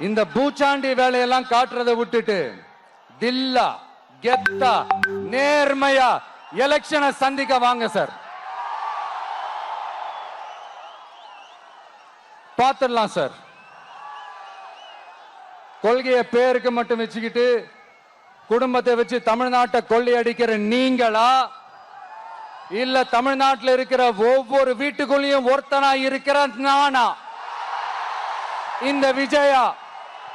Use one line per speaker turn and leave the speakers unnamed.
இந்த பூச்சாண்டி வேலையெல்லாம் காட்டுறதை விட்டுட்டு தில்லா கெத்தா நேர்மையா எலெக்ஷனை சந்திக்க வாங்க சார். பார்த்துடலாம் சார். கொள்கையை பேருக்கு மட்டும் வச்சுக்கிட்டு குடும்பத்தை வச்சு தமிழ்நாட்டை கொள்ளையடிக்கிற நீங்களா? இல்ல தமிழ்நாட்டில் இருக்கிற ஒவ்வொரு வீட்டுக்குள்ளேயும் ஒருத்தனா இருக்கிற நானா? இந்த விஜயா